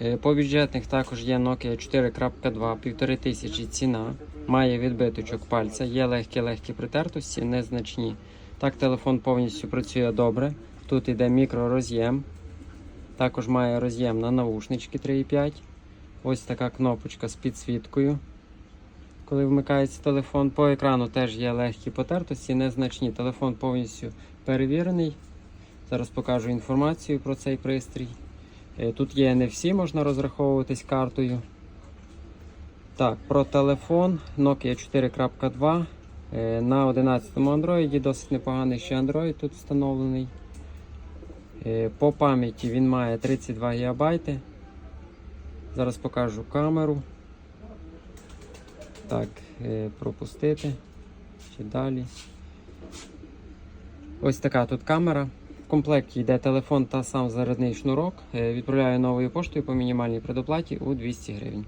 Е, По бюджетних також є Nokia 4.2, 1500 ціна. Має відбиточок пальця, є легкі-легкі притертості, незначні. Так, телефон повністю працює добре. Тут іде мікророз'єм. Також має роз'єм на навушнички 3.5. Ось така кнопочка з підсвіткою. Коли вмикається телефон, по екрану теж є легкі потертості, незначні. Телефон повністю перевірений. Зараз покажу інформацію про цей пристрій. Е, Тут є NFC, можна розраховуватись картою. Так, про телефон Nokia 4.2 е, на 11 му Android, досить непоганий ще Android тут встановлений. Е, По пам'яті він має 32 ГБ. Зараз покажу камеру. Так, пропустити. Ще далі. Ось така тут камера. В комплекті йде телефон та сам зарядний шнурок. Е, Відправляю новою поштою по мінімальній предоплаті у 200 гривень.